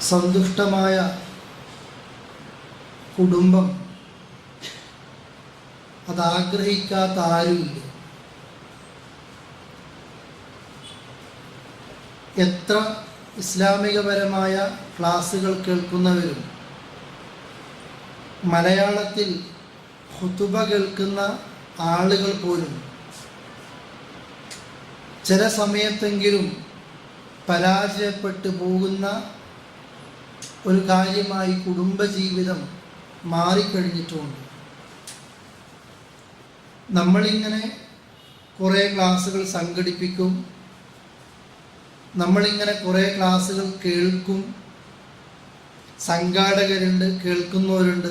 സന്തുഷ്ടമായ കുടുംബം അതാഗ്രഹിക്കാത്ത ആരുമില്ല. എത്ര ഇസ്ലാമികപരമായ ക്ലാസുകൾ കേൾക്കുന്നവരും മലയാളത്തിൽ ഹുതുബ കേൾക്കുന്ന ആളുകൾ പോലും ചില സമയത്തെങ്കിലും പരാജയപ്പെട്ടു പോകുന്ന ഒരു കാര്യമായി കുടുംബജീവിതം മാറിക്കഴിഞ്ഞിട്ടുമുണ്ട് നമ്മളിങ്ങനെ കുറേ ക്ലാസ്സുകൾ സംഘടിപ്പിക്കും. നമ്മളിങ്ങനെ കുറേ ക്ലാസ്സുകൾ കേൾക്കും. സംഘാടകരുണ്ട് കേൾക്കുന്നവരുണ്ട്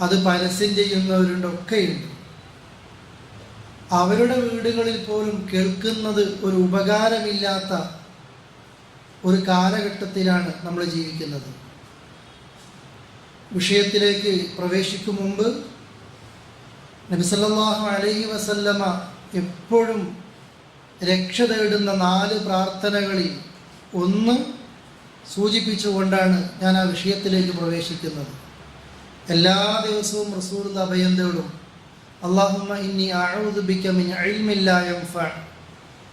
അത് പരസ്യം ചെയ്യുന്നവരുണ്ട് ഒക്കെയുണ്ട് അവരുടെ വീടുകളിൽ പോലും കേൾക്കുന്നത് ഒരു ഉപകാരമില്ലാത്ത ഒരു കാലഘട്ടത്തിലാണ് നമ്മൾ ജീവിക്കുന്നത്. വിഷയത്തിലേക്ക് പ്രവേശിക്കും മുമ്പ് നബിസല്ലാഹു അലൈഹി വസല്ലമ എപ്പോഴും രക്ഷ തേടുന്ന നാല് പ്രാർത്ഥനകളിൽ ഒന്ന് സൂചിപ്പിച്ചുകൊണ്ടാണ് ഞാൻ ആ വിഷയത്തിലേക്ക് പ്രവേശിക്കുന്നത്. എല്ലാ ദിവസവും റസൂർ അഭയം തേടും. അള്ളാഹുമ്മ ഇനി അഴുതുബിക്കമിൻ അഴിമില്ല എംഫ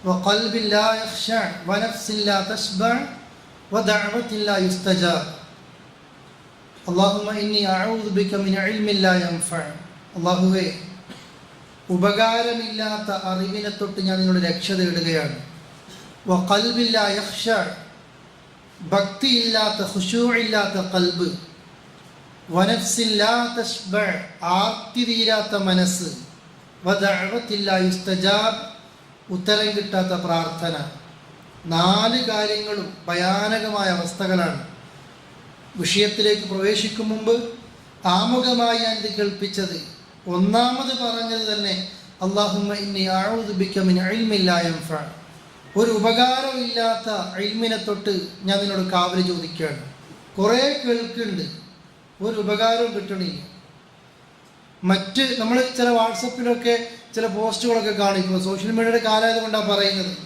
وقلب لا يخشع ونفس لا تشبع ودعوة لا يستجاب اللهم إني أعوذ بك من علم لا ينفع അള്ളാഹുവേ ഉപകാരമില്ലാത്ത അറിവിനെ തൊട്ട് ഞാൻ നിങ്ങളുടെ രക്ഷ തേടുകയാണ് വഖൽബില്ല യഖ്ഷ ഭക്തിയില്ലാത്ത ഖുശൂഇല്ലാത്ത കൽബ് വനഫ്സില്ലാത്ത ആർത്തി തീരാത്ത മനസ്സ് വദഅവത്തില്ല യുസ്തജാബ് ഉത്തരം കിട്ടാത്ത പ്രാർത്ഥന. നാല് കാര്യങ്ങളും ഭയാനകമായ അവസ്ഥകളാണ്. വിഷയത്തിലേക്ക് പ്രവേശിക്കും മുമ്പ് ആമുഖമായി ഞാൻ ഇത് കേൾപ്പിച്ചത്. ഒന്നാമത് പറഞ്ഞത് തന്നെ അള്ളാഹുമ്മ ഇന്നി ഉപകാരം ഇല്ലാത്ത ഒരു ഉപകാരമില്ലാത്ത അഴിമിനെ തൊട്ട് ഞാൻ നിന്നോട് കാവൽ ചോദിക്കുകയാണ്. കുറേ കേൾക്കുന്നുണ്ട്. ഒരു ഉപകാരവും കിട്ടണില്ല. മറ്റ് നമ്മൾ ചില വാട്സപ്പിലൊക്കെ ചില പോസ്റ്റുകളൊക്കെ കാണിക്കുമ്പോൾ സോഷ്യൽ മീഡിയയുടെ കാലമായത് കൊണ്ടാണ് പറയുന്നത്.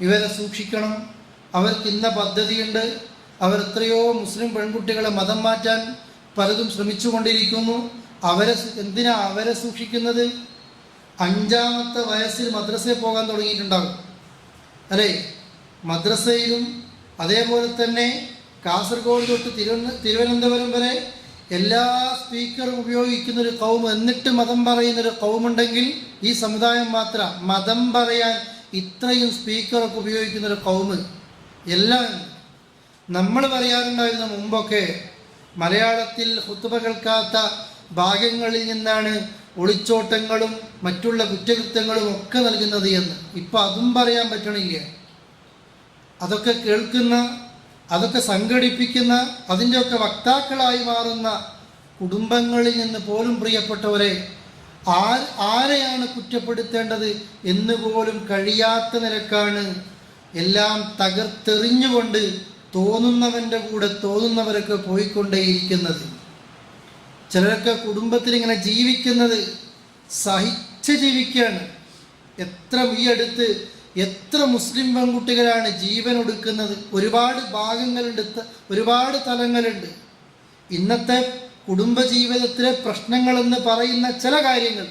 ഇവരെ സൂക്ഷിക്കണം. അവർക്ക് ഇന്ന പദ്ധതിയുണ്ട്. അവർ എത്രയോ മുസ്ലിം പെൺകുട്ടികളെ മതം മാറ്റാൻ പലതും ശ്രമിച്ചുകൊണ്ടിരിക്കുന്നു. അവരെ എന്തിനാ അവരെ സൂക്ഷിക്കുന്നത്? അഞ്ചാമത്തെ വയസ്സിൽ മദ്രസയിൽ പോകാൻ തുടങ്ങിയിട്ടുണ്ടാകും. അല്ലേ? മദ്രസയിലും അതേപോലെ തന്നെ കാസർഗോഡ് തൊട്ട് തിരുവന തിരുവനന്തപുരം വരെ എല്ലാ സ്പീക്കറും ഉപയോഗിക്കുന്ന ഒരു കൗമ് എന്നിട്ട് മതം പറയുന്ന ഒരു കൗമുണ്ടെങ്കിൽ ഈ സമുദായം മാത്രം മതം പറയാൻ ഇത്രയും സ്പീക്കറൊക്കെ ഉപയോഗിക്കുന്ന ഒരു കൗമ് എല്ലാം നമ്മൾ പറയാറുണ്ടായിരുന്ന മുമ്പൊക്കെ മലയാളത്തിൽ ഹുത്തുബ കേൾക്കാത്ത ഭാഗങ്ങളിൽ നിന്നാണ് ഒളിച്ചോട്ടങ്ങളും മറ്റുള്ള കുറ്റകൃത്യങ്ങളും ഒക്കെ നൽകുന്നത് എന്ന്. ഇപ്പം അതും പറയാൻ പറ്റണില്ല. അതൊക്കെ കേൾക്കുന്ന അതൊക്കെ സംഘടിപ്പിക്കുന്ന അതിന്റെയൊക്കെ വക്താക്കളായി മാറുന്ന കുടുംബങ്ങളിൽ നിന്ന് പോലും പ്രിയപ്പെട്ടവരെ ആ ആരെയാണ് കുറ്റപ്പെടുത്തേണ്ടത് എന്ന് പോലും കഴിയാത്ത നിലക്കാണ് എല്ലാം തകർത്തെറിഞ്ഞുകൊണ്ട് തോന്നുന്നവന്റെ കൂടെ തോന്നുന്നവരൊക്കെ പോയിക്കൊണ്ടേയിരിക്കുന്നത്. ചിലരൊക്കെ കുടുംബത്തിൽ ഇങ്ങനെ ജീവിക്കുന്നത് സഹിച്ച് ജീവിക്കുകയാണ്. എത്ര ഈ അടുത്ത് എത്ര മുസ്ലിം പെൺകുട്ടികളാണ് ജീവൻ ഒടുക്കുന്നത്? ഒരുപാട് ഭാഗങ്ങളുണ്ട് ഒരുപാട് തലങ്ങളുണ്ട്. ഇന്നത്തെ കുടുംബജീവിതത്തിലെ പ്രശ്നങ്ങളെന്ന് പറയുന്ന ചില കാര്യങ്ങൾ.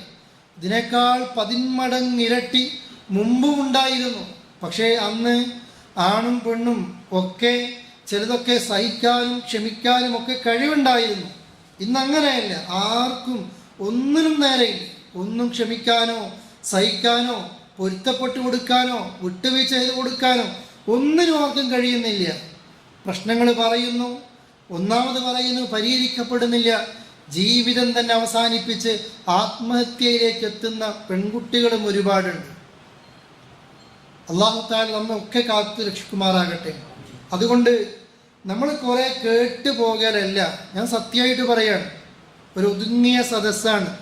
ഇതിനേക്കാൾ പതിന്മടങ്ങിരട്ടി മുമ്പും ഉണ്ടായിരുന്നു. പക്ഷേ അന്ന് ആണും പെണ്ണും ഒക്കെ ചിലതൊക്കെ സഹിക്കാനും ക്ഷമിക്കാനും ഒക്കെ കഴിവുണ്ടായിരുന്നു. ഇന്നങ്ങനെയല്ല ആർക്കും ഒന്നിനും നേരെയില്ല. ഒന്നും ക്ഷമിക്കാനോ സഹിക്കാനോ പൊരുത്തപ്പെട്ടു കൊടുക്കാനോ വിട്ടുവീഴ്ച ചെയ്ത് കൊടുക്കാനോ ഒന്നിനും ആർക്കും കഴിയുന്നില്ല. പ്രശ്നങ്ങൾ പറയുന്നു ഒന്നാമത് പറയുന്നു പരിഹരിക്കപ്പെടുന്നില്ല. ജീവിതം തന്നെ അവസാനിപ്പിച്ച് ആത്മഹത്യയിലേക്ക് എത്തുന്ന പെൺകുട്ടികളും ഒരുപാടുണ്ട്. അള്ളാഹുത്താൽ നമ്മൊക്കെ കാത്തു രക്ഷിക്കുമാറാകട്ടെ. അതുകൊണ്ട് നമ്മൾ കുറേ കേട്ട് പോകലല്ല. ഞാൻ സത്യമായിട്ട് പറയാണ്. ഒരു ഒതുങ്ങിയ സദസ്സാണ്.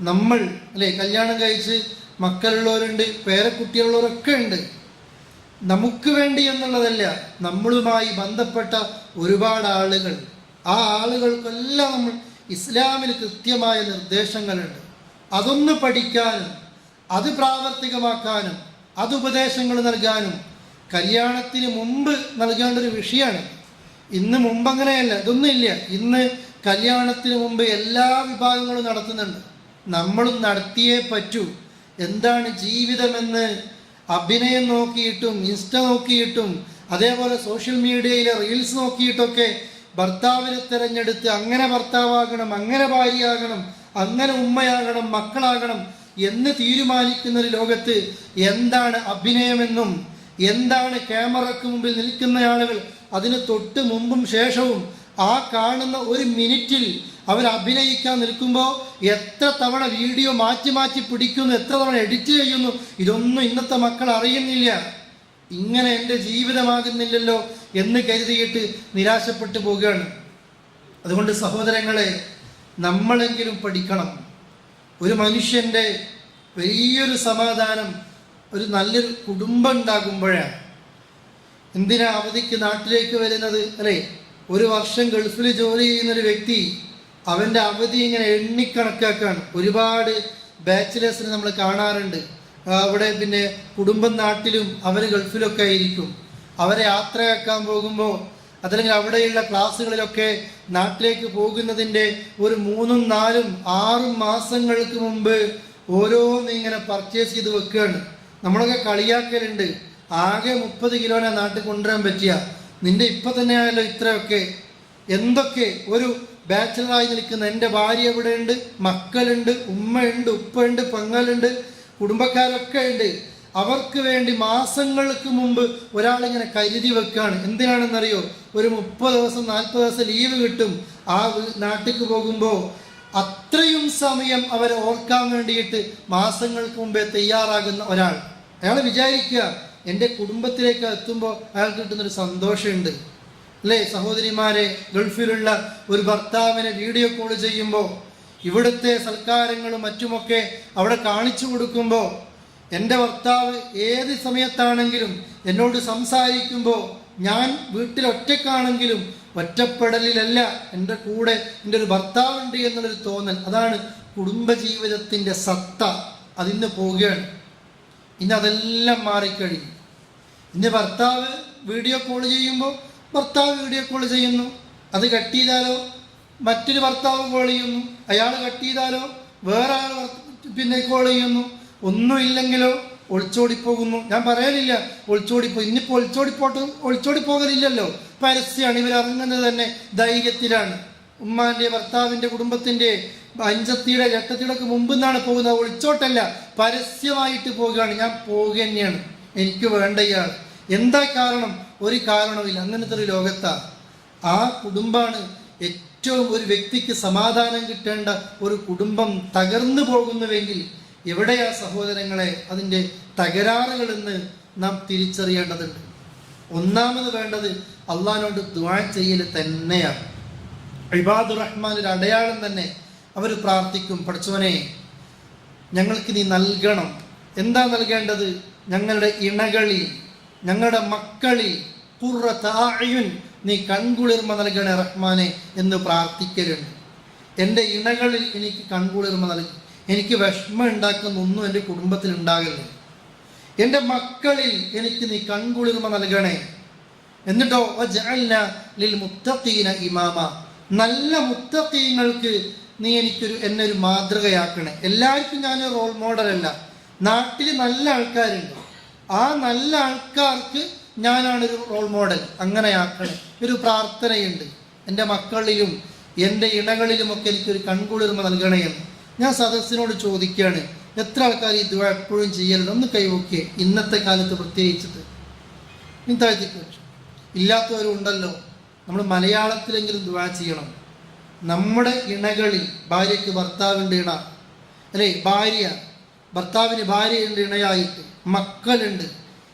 നമ്മൾ അല്ലേ കല്യാണം കഴിച്ച് മക്കളുള്ളവരുണ്ട് പേരക്കുട്ടികളുള്ളവരൊക്കെ ഉണ്ട്. നമുക്ക് വേണ്ടി എന്നുള്ളതല്ല നമ്മളുമായി ബന്ധപ്പെട്ട ഒരുപാട് ആളുകൾ. ആ ആളുകൾക്കെല്ലാം നമ്മൾ ഇസ്ലാമിൽ കൃത്യമായ നിർദ്ദേശങ്ങളുണ്ട്. അതൊന്ന് പഠിക്കാനും അത് പ്രാവർത്തികമാക്കാനും അത് ഉപദേശങ്ങൾ നൽകാനും കല്യാണത്തിന് മുമ്പ് നൽകേണ്ട ഒരു വിഷയമാണ് ഇന്ന് മുമ്പ് അങ്ങനെയല്ല ഇതൊന്നും ഇല്ല. ഇന്ന് കല്യാണത്തിന് മുമ്പ് എല്ലാ വിഭാഗങ്ങളും നടത്തുന്നുണ്ട്. നമ്മളും നടത്തിയേ പറ്റൂ. എന്താണ് ജീവിതമെന്ന് അഭിനയം നോക്കിയിട്ടും ഇൻസ്റ്റ നോക്കിയിട്ടും അതേപോലെ സോഷ്യൽ മീഡിയയിലെ റീൽസ് നോക്കിയിട്ടൊക്കെ ഭർത്താവിനെ തിരഞ്ഞെടുത്ത് അങ്ങനെ ഭർത്താവാകണം അങ്ങനെ ഭാര്യയാകണം അങ്ങനെ ഉമ്മയാകണം മക്കളാകണം എന്ന് തീരുമാനിക്കുന്ന ഒരു ലോകത്ത് എന്താണ് അഭിനയമെന്നും എന്താണ് ക്യാമറക്ക് മുമ്പിൽ നിൽക്കുന്ന ആളുകൾ അതിന് തൊട്ട് മുമ്പും ശേഷവും ആ കാണുന്ന ഒരു മിനിറ്റിൽ അവർ അഭിനയിക്കാൻ നിൽക്കുമ്പോൾ എത്ര തവണ വീഡിയോ മാറ്റി മാറ്റി പിടിക്കുന്നു എത്ര തവണ എഡിറ്റ് ചെയ്യുന്നു ഇതൊന്നും ഇന്നത്തെ മക്കൾ അറിയുന്നില്ല. ഇങ്ങനെ എന്റെ ജീവിതമാകുന്നില്ലല്ലോ എന്ന് കരുതിയിട്ട് നിരാശപ്പെട്ടു പോവുകയാണ്. അതുകൊണ്ട് സഹോദരങ്ങളെ നമ്മളെങ്കിലും പഠിക്കണം. ഒരു മനുഷ്യന്റെ വലിയൊരു സമാധാനം ഒരു നല്ലൊരു കുടുംബം ഉണ്ടാകുമ്പോഴാണ്. എന്തിനാ അവധിക്ക് നാട്ടിലേക്ക് വരുന്നത്? അല്ലേ? ഒരു വർഷം ഗൾഫിൽ ജോലി ചെയ്യുന്ന ഒരു വ്യക്തി അവന്റെ അവധി ഇങ്ങനെ എണ്ണിക്കണക്കാക്കാണ്. ഒരുപാട് ബാച്ചിലേഴ്സിനെ നമ്മൾ കാണാറുണ്ട്. അവിടെ പിന്നെ കുടുംബം നാട്ടിലും അവർ ഗൾഫിലൊക്കെ ആയിരിക്കും. അവരെ യാത്രയാക്കാൻ പോകുമ്പോൾ അതല്ലെങ്കിൽ അവിടെയുള്ള ക്ലാസ്സുകളിലൊക്കെ നാട്ടിലേക്ക് പോകുന്നതിന്റെ ഒരു മൂന്നും നാലും ആറും മാസങ്ങൾക്ക് മുമ്പ് ഓരോന്ന് ഇങ്ങനെ പർച്ചേസ് ചെയ്ത് വെക്കുകയാണ് നമ്മളൊക്കെ കളിയാക്കലുണ്ട്. ആകെ മുപ്പത് കിലോനെ നാട്ടിൽ കൊണ്ടുവരാൻ പറ്റിയ. നിന്റെ ഇപ്പൊ തന്നെയാണല്ലോ ഇത്രയൊക്കെ? എന്തൊക്കെ? ഒരു ബാച്ചിലറായി നിൽക്കുന്ന എന്റെ ഭാര്യ ഇവിടെ ഉണ്ട് മക്കളുണ്ട് ഉമ്മയുണ്ട് ഉപ്പയുണ്ട് പെങ്ങളുണ്ട് കുടുംബക്കാരൊക്കെ ഉണ്ട്. അവർക്ക് വേണ്ടി മാസങ്ങൾക്ക് മുമ്പ് ഒരാളിങ്ങനെ കരുതി വെക്കുകയാണ് എന്തിനാണെന്നറിയോ? ഒരു മുപ്പത് ദിവസം നാൽപ്പത് ദിവസം ലീവ് കിട്ടും. ആ നാട്ടിക്ക് പോകുമ്പോൾ അത്രയും സമയം അവരെ ഓർക്കാൻ വേണ്ടിയിട്ട് മാസങ്ങൾക്ക് മുമ്പേ തയ്യാറാകുന്ന ഒരാൾ. അയാൾ വിചാരിക്കുക എന്റെ കുടുംബത്തിലേക്ക് എത്തുമ്പോൾ അയാൾക്ക് കിട്ടുന്നൊരു സന്തോഷമുണ്ട്. അല്ലേ സഹോദരിമാരെ ഗൾഫിലുള്ള ഒരു ഭർത്താവിനെ വീഡിയോ കോൾ ചെയ്യുമ്പോൾ ഇവിടുത്തെ സൽക്കാരങ്ങളും മറ്റുമൊക്കെ അവിടെ കാണിച്ചു കൊടുക്കുമ്പോൾ എന്റെ ഭർത്താവ് ഏത് സമയത്താണെങ്കിലും എന്നോട് സംസാരിക്കുമ്പോൾ ഞാൻ വീട്ടിൽ ഒറ്റക്കാണെങ്കിലും ഒറ്റപ്പെടലിലല്ല എന്റെ കൂടെ എന്റെ ഒരു ഭർത്താവുണ്ട് എന്നുള്ളൊരു തോന്നൽ. അതാണ് കുടുംബജീവിതത്തിന്റെ സത്ത. അതിന്ന് പോവുകയാണ്. ഇന്ന് അതെല്ലാം മാറിക്കഴിഞ്ഞു. ഇന്ന് ഭർത്താവ് വീഡിയോ കോൾ ചെയ്യുമ്പോൾ ഭർത്താവ് വീഡിയോ കോൾ ചെയ്യുന്നു. അത് കട്ട് ചെയ്താലോ? മറ്റൊരു ഭർത്താവ് കോൾ ചെയ്യുന്നു. അയാൾ കട്ട് ചെയ്താലോ? വേറെ ആൾ പിന്നെ കോൾ ചെയ്യുന്നു. ഒന്നുമില്ലെങ്കിലോ ഒളിച്ചോടിപ്പോകുന്നു. ഞാൻ പറയാനില്ല ഒളിച്ചോടിപ്പോ ഇന്നിപ്പോൾ ഒളിച്ചോടിപ്പോട്ട് ഒളിച്ചോടിപ്പോകലില്ലല്ലോ. പരസ്യമാണ് ഇവർ ഇറങ്ങുന്നത് തന്നെ ധൈര്യത്തിലാണ്. ഉമ്മാന്റെ ഭർത്താവിന്റെ കുടുംബത്തിന്റെ അഞ്ചത്തിയുടെ ചട്ടത്തിയുടെ ഒക്കെ മുമ്പ് നിന്നാണ് പോകുന്നത് ഒളിച്ചോട്ടല്ല പരസ്യമായിട്ട് പോവുകയാണ്. ഞാൻ പോവുക തന്നെയാണ്. എനിക്ക് വേണ്ട ഇയാൾ. എന്താ കാരണം? ഒരു കാരണമില്ല അങ്ങനത്തെ ഒരു ലോകത്താ. ആ കുടുംബമാണ് ഏറ്റവും ഒരു വ്യക്തിക്ക് സമാധാനം കിട്ടേണ്ട ഒരു കുടുംബം തകർന്നു പോകുന്നുവെങ്കിൽ എവിടെയാ സഹോദരങ്ങളെ അതിന്റെ തകരാറുകളെന്ന് നാം തിരിച്ചറിയേണ്ടതുണ്ട്. ഒന്നാമത് വേണ്ടത് അള്ളഹാനോട് ദ്വാ ചെയ്യൽ തന്നെയാണ്. ഇബാദുർ റഹ്മാൻ ഒരു അടയാളം തന്നെ അവർ പ്രാർത്ഥിക്കും. പഠിച്ചവനെ ഞങ്ങൾക്ക് നീ നൽകണം. എന്താ നൽകേണ്ടത്? ഞങ്ങളുടെ ഇണകളിൽ ഞങ്ങളുടെ മക്കളിൽ കുറത്തായുൻ നീ കൺകുളിർമ നൽകണേ റഹ്മാനെ എന്ന് പ്രാർത്ഥിക്കലുണ്ട്. എന്റെ ഇണകളിൽ എനിക്ക് കൺകുളിർമ നൽകി. എനിക്ക് വിഷമം ഉണ്ടാക്കുന്ന ഒന്നും എന്റെ കുടുംബത്തിൽ ഉണ്ടാകരുത് എന്റെ മക്കളിൽ എനിക്ക് നീ കൺകുളിർമ നൽകണേ. എന്നിട്ടോ ലിൽ മുത്തഖീന ഇമാമ. നല്ല മുത്തഖീങ്ങൾക്ക് നീ എനിക്കൊരു എന്നെ ഒരു മാതൃകയാക്കണേ. എല്ലാവർക്കും ഞാൻ റോൾ മോഡലല്ല നാട്ടിൽ നല്ല ആൾക്കാരുണ്ട്. ആ നല്ല ആൾക്കാർക്ക് ഞാനാണ് ഒരു റോൾ മോഡൽ അങ്ങനെ ആക്കണേ ഒരു പ്രാർത്ഥനയുണ്ട്. എന്റെ മക്കളിലും എന്റെ ഇണകളിലുമൊക്കെ എനിക്കൊരു കൺകുളിർമ നൽകണേ എന്ന് ഞാൻ സദസ്സിനോട് ചോദിക്കുകയാണ് എത്ര ആൾക്കാർ ഈ ദുആ എപ്പോഴും ചെയ്യലുണ്ട്? ഒന്ന് കൈവൊക്കെ ഇന്നത്തെ കാലത്ത് പ്രത്യേകിച്ചിട്ട്. ഇനി താഴ്ത്തിക്ക് ഇല്ലാത്തവരുണ്ടല്ലോ. നമ്മൾ മലയാളത്തിലെങ്കിലും ദുആ ചെയ്യണം. നമ്മുടെ ഇണകളിൽ ഭാര്യയ്ക്ക് ഭർത്താവിന്റെ ഇണ അല്ലേ? ഭാര്യ ഭർത്താവിന് ഭാര്യയുണ്ട് ഇണയായിട്ട് മക്കളുണ്ട്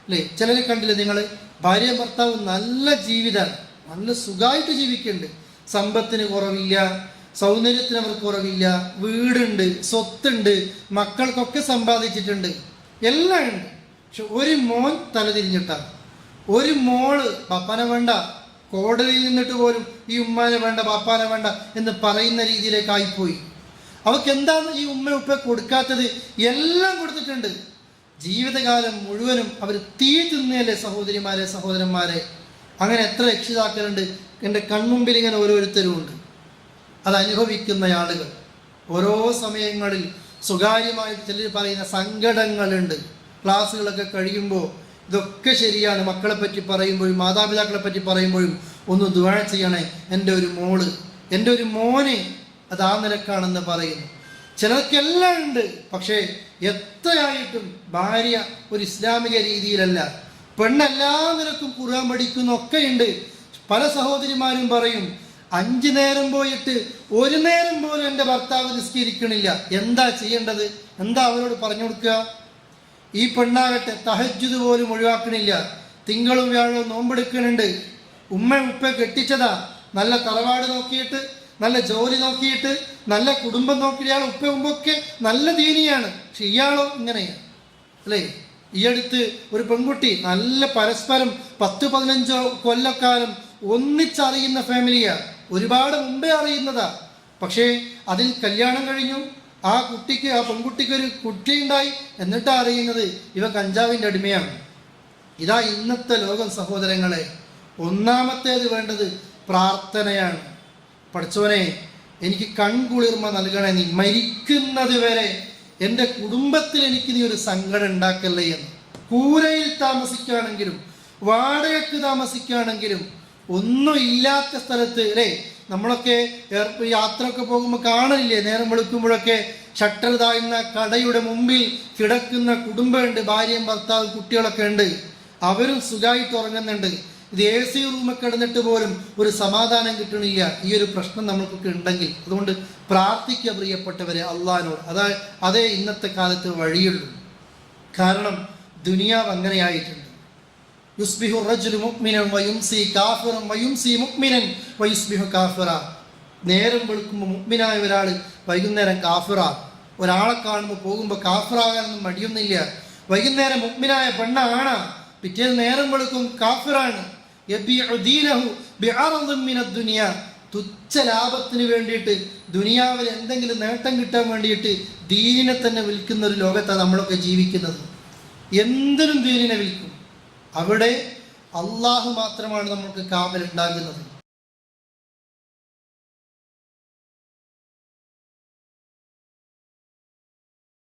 അല്ലേ? ചിലരെ കണ്ടില്ലേ നിങ്ങൾ ഭാര്യയും ഭർത്താവും നല്ല ജീവിതമാണ് നല്ല സുഖമായിട്ട് ജീവിക്കുന്നുണ്ട്. സമ്പത്തിന് കുറവില്ല സൗന്ദര്യത്തിന് അവർക്ക് കുറവില്ല വീടുണ്ട് സ്വത്തുണ്ട് മക്കൾക്കൊക്കെ സമ്പാദിച്ചിട്ടുണ്ട്. എല്ലാം ഉണ്ട്. പക്ഷെ ഒരു മോൻ തലതിരിഞ്ഞിട്ടാണ് ഒരു മോൾ പപ്പനെ വേണ്ട കോടതിയിൽ നിന്നിട്ട് പോലും ഈ ഉമ്മാനെ വേണ്ട പാപ്പാനെ വേണ്ട എന്ന് പറയുന്ന രീതിയിലേക്കായിപ്പോയി അവർക്ക് എന്താണ് ഈ ഉമ്മ ഉപ്പ കൊടുക്കാത്തത്? എല്ലാം കൊടുത്തിട്ടുണ്ട്. ജീവിതകാലം മുഴുവനും അവർ തീ തിന്നയല്ലേ സഹോദരിമാരെ സഹോദരന്മാരെ? അങ്ങനെ എത്ര രക്ഷിതാക്കളുണ്ട്. എന്റെ കൺമുമ്പിൽ ഇങ്ങനെ ഓരോരുത്തരും ഉണ്ട്. അത് അനുഭവിക്കുന്ന ആളുകൾ. ഓരോ സമയങ്ങളിൽ സ്വകാര്യമായിട്ട് ചിലർ പറയുന്ന സങ്കടങ്ങളുണ്ട്. ക്ലാസ്സുകളൊക്കെ കഴിയുമ്പോൾ ഇതൊക്കെ ശരിയാണ്. മക്കളെ പറ്റി പറയുമ്പോഴും മാതാപിതാക്കളെ പറ്റി പറയുമ്പോഴും ഒന്ന് ദുവാഴ ചെയ്യണേ. എന്റെ ഒരു മോൾ എന്റെ ഒരു മോനെ അത് ആ നിലക്കാണെന്ന് പറയുന്നു. ചിലർക്കെല്ലാം ഉണ്ട് പക്ഷേ എത്രയായിട്ടും ഭാര്യ ഒരു ഇസ്ലാമിക രീതിയിലല്ല. പെണ്ണെല്ലാ നിലക്കും ഖുർആൻ പഠിക്കുന്നൊക്കെ ഉണ്ട്. പല സഹോദരിമാരും പറയും അഞ്ച് നേരം പോയിട്ട് ഒരു നേരം പോലും എന്റെ ഭർത്താവ് നിസ്കരിക്കണില്ല. എന്താ ചെയ്യേണ്ടത്? എന്താ അവരോട് പറഞ്ഞു കൊടുക്കുക? ഈ പെണ്ണാകട്ടെ തഹജ്ജുദ് പോലും ഒഴിവാക്കണില്ല. തിങ്കളും വ്യാഴവും നോമ്പെടുക്കണുണ്ട്. ഉമ്മ ഉപ്പ കെട്ടിച്ചതാ. നല്ല തറവാട് നോക്കിയിട്ട് നല്ല ജോലി നോക്കിയിട്ട് നല്ല കുടുംബം നോക്കി ഇയാൾ ഉപ്പ ഉമ്പൊക്കെ നല്ല ദീനിയാണ്. പക്ഷെ ഇയാളോ ഇങ്ങനെയാണ്. അല്ലേ? ഈ അടുത്ത് ഒരു പെൺകുട്ടി നല്ല പരസ്പരം പത്ത് പതിനഞ്ചോ കൊല്ലക്കാലം ഒന്നിച്ചറിയുന്ന ഫാമിലിയാണ് ഒരുപാട് മുമ്പേ അറിയുന്നതാ. പക്ഷേ അതിൽ കല്യാണം കഴിഞ്ഞു. ആ കുട്ടിക്ക് ആ പെൺകുട്ടിക്ക് ഒരു കുട്ടി ഉണ്ടായി എന്നിട്ടാ അറിയുന്നത് ഇവ കഞ്ചാവിന്റെ അടിമയാണ്. ഇതാ ഇന്നത്തെ ലോകം സഹോദരങ്ങളെ. ഒന്നാമത്തേത് വേണ്ടത് പ്രാർത്ഥനയാണ്. പഠിച്ചവനെ എനിക്ക് കൺകുളിർമ നൽകണേ നീ മരിക്കുന്നത് വരെ എന്റെ കുടുംബത്തിൽ എനിക്ക് നീ ഒരു സങ്കടം ഉണ്ടാക്കല്ലേ എന്ന്. കൂരയിൽ താമസിക്കുകയാണെങ്കിലും വാടകയ്ക്ക് താമസിക്കുകയാണെങ്കിലും ഒന്നും ഇല്ലാത്ത സ്ഥലത്ത് അല്ലേ? നമ്മളൊക്കെ യാത്ര യാത്രയൊക്കെ പോകുമ്പോൾ കാണലില്ലേ? നേരം വെളുക്കുമ്പോഴൊക്കെ ഷട്ടർ താഴ്ന്ന കടയുടെ മുമ്പിൽ കിടക്കുന്ന കുടുംബമുണ്ട് ഭാര്യയും ഭർത്താവും കുട്ടികളൊക്കെ ഉണ്ട്. അവരും സുഖമായിട്ട് ഉറങ്ങുന്നുണ്ട്. ഇത് എ സി റൂമിൽ കിടന്നിട്ട് പോലും ഒരു സമാധാനം കിട്ടണില്ല. ഈ ഒരു പ്രശ്നം നമുക്കൊക്കെ ഉണ്ടെങ്കിൽ. അതുകൊണ്ട് പ്രാർത്ഥിക്കുക പ്രിയപ്പെട്ടവരെ അള്ളഹാനോട്. അതാ അതേ ഇന്നത്തെ കാലത്ത് വഴിയുള്ളൂ. കാരണം ദുനിയാവ് അങ്ങനെയായിട്ടുണ്ട്. യുസ്ബിഹു റജുലു മുഅ്മിനൻ വയുംസി കാഫിറൻ വയുംസി മുഅ്മിനൻ വയുസ്ബിഹു കാഫിറ. നേരം വെളുക്കുമ്പോൾ മുക്മിനായ ഒരാൾ വൈകുന്നേരം കാഫിറ. ഒരാളെ കാണുമ്പോൾ പോകുമ്പോൾ കാഫിറാകാനൊന്നും മടിയൊന്നുമില്ല. വൈകുന്നേരം മുക്മിനായ പെണ്ണാണ്. പിറ്റേന്ന് നേരം വെളുക്കും കാഫിറാണ്. തുച്ഛ ലാഭത്തിന് വേണ്ടിയിട്ട് ദുനിയാവിൽ എന്തെങ്കിലും നേട്ടം കിട്ടാൻ വേണ്ടിയിട്ട് ദീനിനെ തന്നെ വിൽക്കുന്ന ഒരു ലോകത്താണ് നമ്മളൊക്കെ ജീവിക്കുന്നത്. എന്തിനും ദീനിനെ വിൽക്കും. അവിടെ അള്ളാഹു മാത്രമാണ് നമുക്ക് കാമൽ ഉണ്ടാകുന്നത്